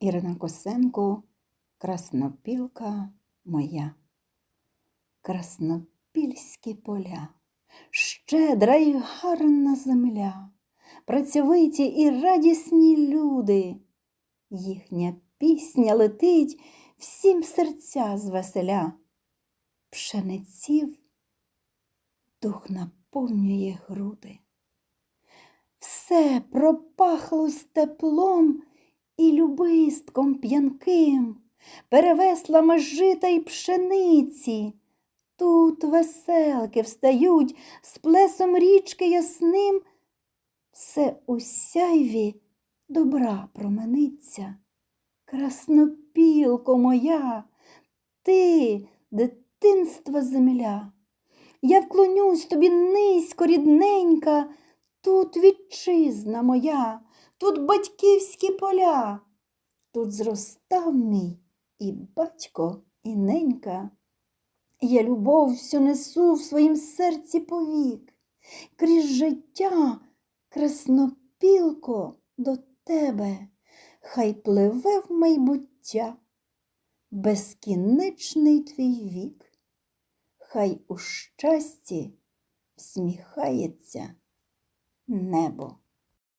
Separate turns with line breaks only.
Ірина Косенко, Краснопілка моя. Краснопільські поля, щедра й гарна земля, працьовиті і радісні люди. Їхня пісня летить всім серця звеселя. Пшениців дух наповнює груди. Все пропахло з теплом і любистком п'янким, перевеслами жита й пшениці. Тут веселки встають з плесом річки ясним, все у сяйві добра промениться. Краснопілко моя, ти, дитинства земля. Я вклонюсь тобі низько, рідненька, тут вітчизна моя, тут батьківські поля, тут зростав мій і батько, і ненька. Я любов всю несу в своїм серці повік, крізь життя, краснопілко, до тебе, хай пливе в майбуття, безкінечний твій вік, хай у щасті всміхається небо.